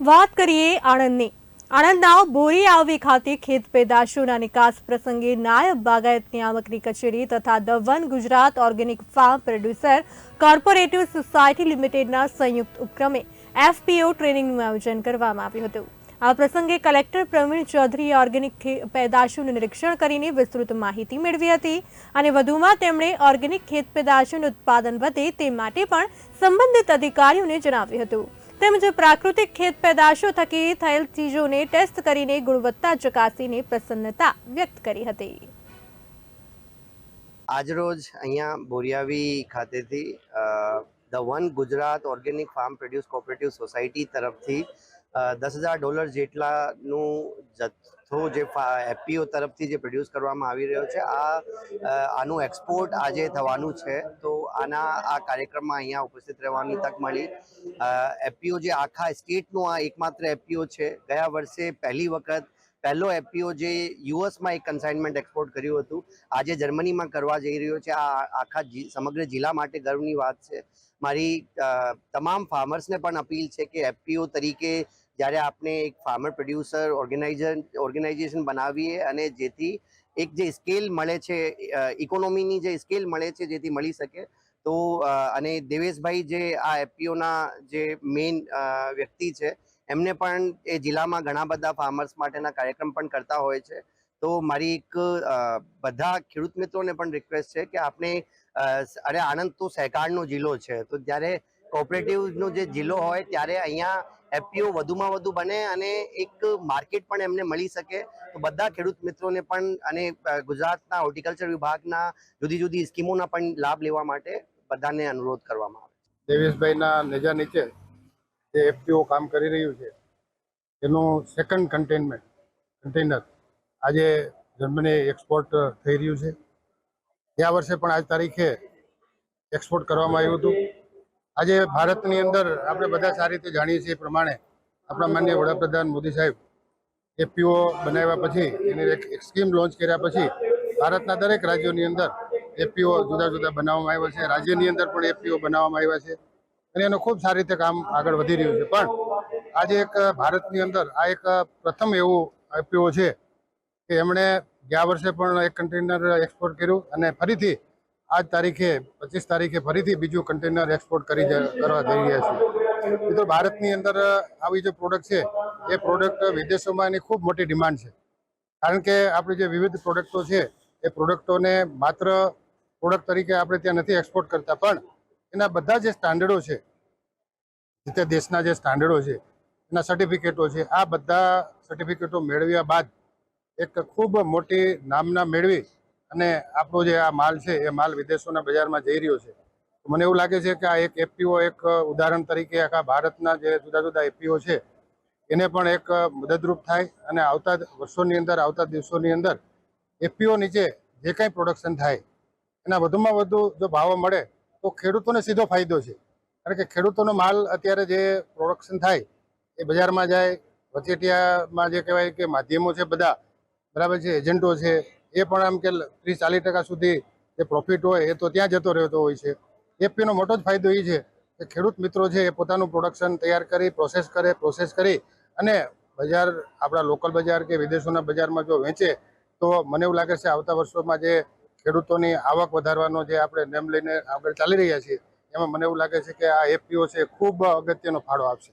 વાત કરીએ આણંદની. આણંદના બોરી આવવી ખાતે ખેત પેદાશોના નિકાસ પ્રસંગે નાયબ બાગાયત નિયામકની કચેરી તથા the one Gujarat organic farm producer cooperative society લિમિટેડના સંયુક્ત ઉપક્રમે એફપીઓ ટ્રેનિંગનું આયોજન કરવામાં આવ્યું હતું. આ પ્રસંગે કલેક્ટર પ્રવીણ ચૌધરીએ ઓર્ગેનિક પેદાશોનું નિરીક્ષણ કરીને વિસ્તૃત માહિતી મેળવી હતી અને વધુમાં તેમણે ઓર્ગેનિક ખેત પેદાશોનું ઉત્પાદન વધે તે માટે પણ સંબંધિત અધિકારીઓને જણાવ્યું હતું. તેમજ પ્રાકૃતિક ખેત પેદાશો થકી થયેલ ચીજોને ટેસ્ટ કરીને ગુણવત્તા ચકાસીને પ્રસન્નતા વ્યક્ત કરી હતી. આજરોજ અહીંયા બોરિયાવી ખાતેથી the one Gujarat organic farm produce cooperative society તરફથી દસ હજાર ડોલર જેટલાનું જથ્થો જે એફપીઓ તરફથી જે પ્રોડ્યુસ કરવામાં આવી રહ્યો છે, આ આનું એક્સપોર્ટ આજે થવાનું છે. તો આના, આ કાર્યક્રમમાં અહીંયા ઉપસ્થિત રહેવાની તક મળી. એફપીઓ જે આખા સ્ટેટનું આ એકમાત્ર એફપીઓ છે, ગયા વર્ષે પહેલી વખત પહેલો એફપીઓ જે યુએસમાં એક કન્સાઇનમેન્ટ એક્સપોર્ટ કર્યું હતું, આજે જર્મનીમાં કરવા જઈ રહ્યો છે. આ, આખા સમગ્ર જિલ્લા માટે ગર્વની વાત છે. મારી તમામ ફાર્મર્સને પણ અપીલ છે કે એફપીઓ તરીકે જ્યારે આપણે એક ફાર્મર પ્રોડ્યુસર ઓર્ગેનાઇઝન ઓર્ગેનાઇઝેશન બનાવીએ અને જેથી એક જે સ્કેલ મળે છે ઇકોનોમીની જે સ્કેલ મળે છે જેથી મળી શકે, તો અને દેવેશભાઈ જે આ એફપીઓના જે મેઇન વ્યક્તિ છે, એમને પણ એ જિલ્લામાં ઘણા બધા ફાર્મર્સ માટેના કાર્યક્રમ પણ કરતા હોય છે. તો મારી એક બધા ખેડૂત મિત્રોને પણ રિક્વેસ્ટ છે કે આપણે અરે આણંદ તો સહકારનો જિલ્લો છે, તો જ્યારે કોઓપરેટિવનો જે જિલ્લો હોય ત્યારે અહીંયા એફપીઓ વધુમાં વધુ બને અને એક માર્કેટ પણ એમને મળી શકે. તો બધા ખેડૂત મિત્રોને પણ અને ગુજરાતના હોર્ટિકલ્ચર વિભાગના જુદી જુદી સ્કીમોના પણ લાભ લેવા માટે બધાને અનુરોધ કરવામાં આવે દેવેશભાઈના નેજા નીચે જે એફપીઓ કામ કરી રહ્યું છે, એનું સેકન્ડ કન્ટેનમેન્ટ કન્ટેનર આજે જર્મની એક્સપોર્ટ થઈ રહ્યું છે. ગયા વર્ષે પણ આજ તારીખે એક્સપોર્ટ કરવામાં આવ્યું હતું. આજે ભારતની અંદર આપણે બધા સારી રીતે જાણીએ છીએ પ્રમાણે આપણા માન્ય વડાપ્રધાન મોદી સાહેબ એફપીઓ બનાવ્યા પછી, એની એક સ્કીમ લોન્ચ કર્યા પછી ભારતના દરેક રાજ્યોની અંદર એફપીઓ જુદા જુદા બનાવવામાં આવ્યા છે. રાજ્યની અંદર પણ એફપીઓ બનાવવામાં આવ્યા છે અને એનું ખૂબ સારી રીતે કામ આગળ વધી રહ્યું છે. પણ આજે એક ભારતની અંદર આ એક પ્રથમ એવું એફપીઓ છે કે એમણે ગયા વર્ષે પણ એક કન્ટેનર એક્સપોર્ટ કર્યું અને ફરીથી આજ તારીખે, પચીસ તારીખે ફરીથી બીજું કન્ટેનર એક્સપોર્ટ કરી કરવા જઈ રહ્યા છે મિત્રો, ભારતની અંદર આવી જે પ્રોડક્ટ છે, એ પ્રોડક્ટ વિદેશોમાં એની ખૂબ મોટી ડિમાન્ડ છે. કારણ કે આપણી જે વિવિધ પ્રોડક્ટો છે, એ પ્રોડક્ટોને માત્ર પ્રોડક્ટ તરીકે આપણે ત્યાં નથી એક્સપોર્ટ કરતા, પણ એના બધા જે સ્ટાન્ડર્ડો છે, જે તે દેશના જે સ્ટાન્ડર્ડો છે, એના સર્ટિફિકેટો છે, આ બધા સર્ટિફિકેટો મેળવ્યા બાદ એક ખૂબ મોટી નામના મેળવી અને આપણો જે આ માલ છે, એ માલ વિદેશોના બજારમાં જઈ રહ્યો છે. મને એવું લાગે છે કે આ એક એફપીઓ, એક ઉદાહરણ તરીકે આખા ભારતના જે જુદા જુદા એફપીઓ છે, એને પણ એક મદદરૂપ થાય અને આવતા વર્ષોની અંદર, આવતા દિવસોની અંદર એફપીઓ નીચે જે કાંઈ પ્રોડક્શન થાય, એના વધુમાં વધુ જો ભાવો મળે, તો ખેડૂતોને સીધો ફાયદો છે. કારણ કે ખેડૂતોનો માલ અત્યારે જે પ્રોડક્શન થાય, એ બજારમાં જાય, વચેટિયામાં જે કહેવાય કે માધ્યમો છે બધા, બરાબર છે, એજન્ટો છે એ પણ આમ કે ત્રીસ ચાલીસ ટકા સુધી જે પ્રોફિટ હોય એ તો ત્યાં જતો રહેતો હોય છે. એફપીનો મોટો જ ફાયદો એ છે કે ખેડૂત મિત્રો છે એ પોતાનું પ્રોડક્શન તૈયાર કરી પ્રોસેસ કરે પ્રોસેસ કરી અને બજાર આપણા લોકલ બજાર કે વિદેશોના બજારમાં જો વેચે તો મને એવું લાગે છે આવતા વર્ષોમાં જે ખેડૂતોની આવક વધારવાનો જે આપણે નેમ લઈને આગળ ચાલી રહ્યા છીએ, એમાં મને એવું લાગે છે કે આ એફપીઓ છે ખૂબ અગત્યનો ફાળો આપશે.